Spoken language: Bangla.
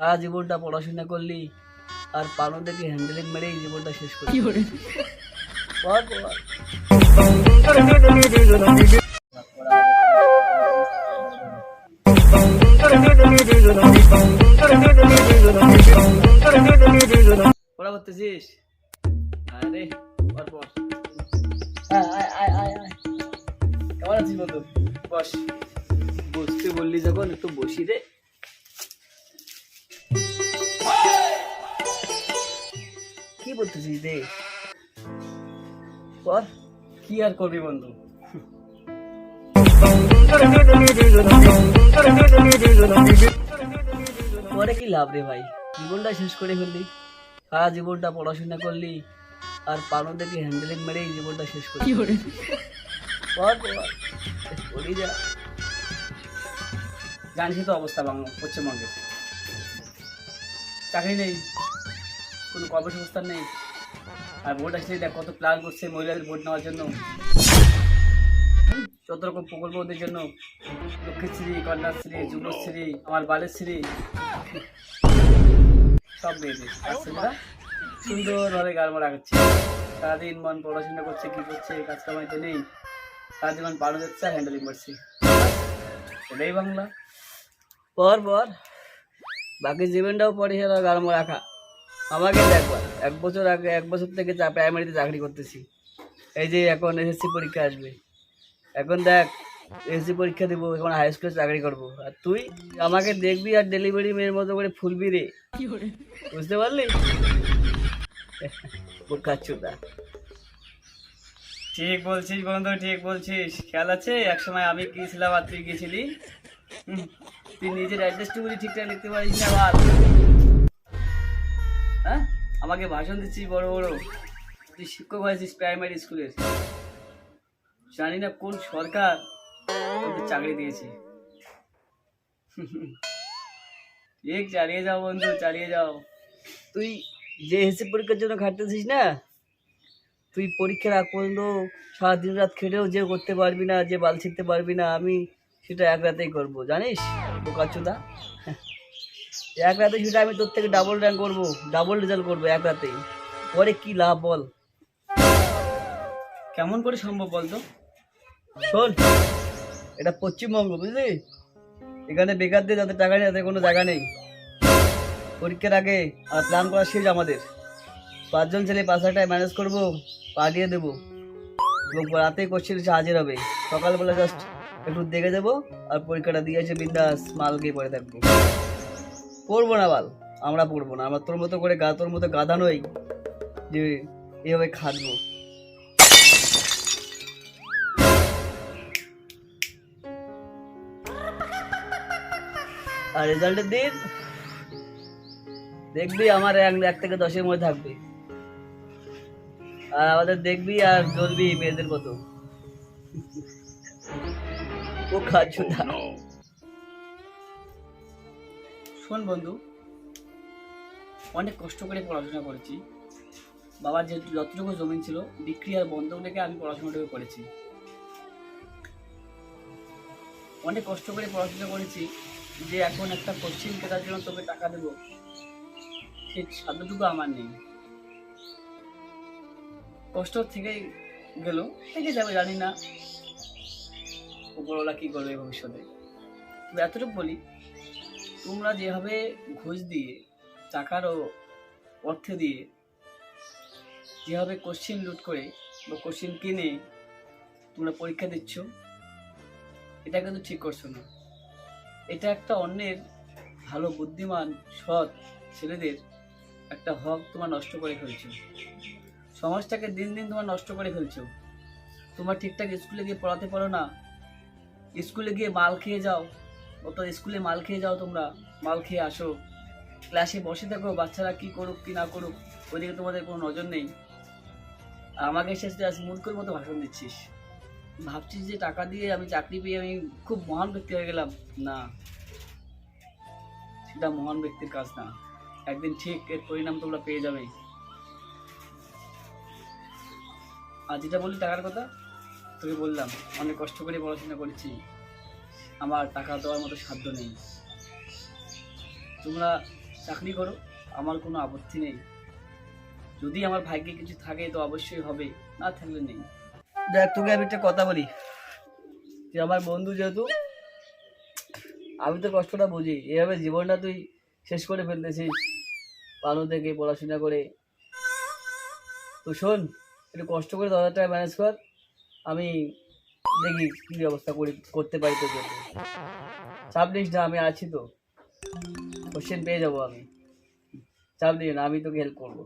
সারা জীবনটা পড়াশোনা করলি আর পানো দেখে হ্যান্ডেলিং মেরেই জীবনটা শেষ করলি। পড়া করতেছিস আরে পর পর আয়, আয়, আয়, আয়, আয়। কেমন আছিস বন্ধু বস বসতে বললি যখন একটু বসি রে বলতেছিস রে পর কি আর করবি বন্ধু? পরে কি লাভ রে ভাই? জীবনটা শেষ করে ফেললি। সারা জীবনটা পড়াশোনা করলি আর পানো দেখে হ্যান্ডেলিং মেরেই জীবনটা শেষ করলি। পর। করি যা। জানিসই তো অবস্থা বাংলা পশ্চিমবঙ্গে চাকরি নেই। কোনো কর্মসংস্থান নেই। আর ভোট আসলে দেখ কত প্ল্যান করছে মহিলাদের ভোট নেওয়ার জন্য। যত রকম প্রকল্প ওদের জন্য। লক্ষ্মীশ্রী, কন্যাশ্রী, যুবশ্রী, আমার বালেশ্রী। সব মেয়েদের আর ছেলেরা সুন্দরভাবে গালমা রাখাচ্ছে সারাদিন মন পড়াশোনা করছে, কী করছে কাজ কামাইতে নেই। সারাদিন মন পাড়ো যাচ্ছে হ্যান্ডেলিং করছে। এটাই বাংলা। পর পর। বাকি জীবনটাও পরে সেটা গালমা রাখা আমাকে দেখবার এক বছর আগে এক বছর থেকে চা প্রাইমারিতে চাকরি করতেছি। এই যে এখন এসএসসি পরীক্ষা আসবে। এখন দেখ এসএসসি পরীক্ষা দেবো এখন হাই স্কুলে চাকরি করব। আর তুই আমাকে দেখবি আর ডেলিভারি মেয়ের মতো করে ফুলবি রে। বুঝতে পারলি? বোকাচুদা ঠিক বলছিস বন্ধু ঠিক বলছিস। খেয়াল আছে? এক সময় আমি গিয়েছিলাম আর তুই গিয়েছিলি হুম, তুই নিজের অ্যাড্রেসটুকুনি ঠিকঠাক লিখতে পারিস না আবার। হ্যাঁ? আমাকে ভাষণ দিচ্ছিস বড় বড়। তুই শিক্ষক হয়েছিস প্রাইমারি স্কুলের জানি না কোন সরকার তোকে চাকরি দিয়েছে। ঠিক চালিয়ে যাও বন্ধু, চালিয়ে যাও। তুই যে হেসে পরীক্ষার জন্য খাটতেছিস না, তুই পরীক্ষার আগ পর্যন্ত সারাদিন রাত খেটেও যে করতে পারবি না, যে বাল ছিঁড়তে পারবি না, আমি সেটা এক রাতেই করব। জানিস, বোকাচুদা? এক রাতে সেটা আমি তোর থেকে ডাবল র্যাঙ্ক করব ডাবল রেজাল্ট করব এক রাতেই পরে কি লাভ বল? কেমন করে সম্ভব বলতো? শোন এটা পশ্চিমবঙ্গ বুঝলি? এখানে বেকারদের যাদের টাকা নেই তাদের কোনো জায়গা নেই। পরীক্ষার আগে আর প্ল্যান করা শেষ আমাদের। পাঁচজন ছেলে পাঁচ হাজার ম্যানেজ করব পাঠিয়ে দেবো। এবং রাতে কোশ্চেন এসে হাজির হবে। সকালবেলা জাস্ট একটু দেখে দেবো আর পরীক্ষাটা দিয়ে এসে বিন্দাস মাল গিয়ে পড়ে থাকব। পড়ব না বাল, আমরা পড়ব না। আমরা তোর মতো করে গা, তোর মতো গাধা নই যে এভাবে খাটবো। আর রেজাল্টের দিন দেখবি আমার এক থেকে দশের মধ্যে থাকবে। আর আমাদের দেখবি আর জ্বলবি মেয়েদের মতো। ও খাচ্ছ না। শোন বন্ধু, অনেক কষ্ট করে পড়াশোনা করেছি। বাবার যে যতটুকু জমি ছিল, বিক্রি আর বন্ধক রেখে আমি পড়াশোনাটুকু করেছি। অনেক কষ্ট করে পড়াশোনা করেছি যে এখন একটা কোশ্চিন কেনার জন্য তোকে টাকা দেবো, সেই সাধ্যটুকু আমার নেই। কষ্ট থেকেই গেল থেকে যাবে, জানি না। উপরওয়ালা কি করবে ভবিষ্যতে? তবে এতটুকু বলি তোমরা যেভাবে ঘুষ দিয়ে, টাকার ও অর্থ দিয়ে যেভাবে কোশ্চিন লুট করে বা কোশ্চিন কিনে তোমরা পরীক্ষা দিচ্ছ, এটা কিন্তু ঠিক করছ না। এটা একটা অন্যের ভালো বুদ্ধিমান, সৎ ছেলেদের একটা হক তোমার নষ্ট করে ফেলছো। সমাজটাকে দিন দিন তোমার নষ্ট করে ফেলছো। তোমার ঠিকঠাক স্কুলে গিয়ে পড়াতে পারো না। স্কুলে গিয়ে মাল খেয়ে যাও। অত স্কুলে মাল খেয়ে যাও তোমরা, মাল খেয়ে আসো। ক্লাসে বসে থাকো বাচ্চারা কি করুক, কি না করুক ওইদিকে তোমাদের কোনো নজর নেই। আর আমাকে শেষে আজ মূর্খের মতো ভাষণ দিচ্ছিস। ভাবছিস যে টাকা দিয়ে আমি চাকরি পেয়ে আমি খুব মহান ব্যক্তি হয়ে গেলাম। না, সেটা মহান ব্যক্তির কাজ না। একদিন ঠিক এর পরিণাম তোমরা পেয়ে যাবেই আর যেটা বললি টাকার কথা, তোকে বললাম, অনেক কষ্ট করে পড়াশোনা করেছি। আমার টাকা দেওয়ার মতো সাধ্য নেই। তোমরা চাকরি করো, আমার কোনো আপত্তি নেই। যদি আমার ভাগ্যে কিছু থাকে, তো অবশ্যই হবে, না থাকলে নেই। দেখ, তোকে আমি একটা কথা বলি। তুই আমার বন্ধু যেহেতু, আমি তো কষ্টটা বুঝি। এভাবে জীবনটা তুই শেষ করে ফেলতেছিস, ভালো থেকে পড়াশোনা করে। তো শোন, একটু কষ্ট করে দশ হাজার টাকা ম্যানেজ কর। আমি দেখি কি ব্যবস্থা করি, করতে পারি তো চাপ নিস না, আমি আছি তো। কোশ্চেন পেয়ে যাব আমি। চাপ নিস না, আমি তোকে হেল্প করব।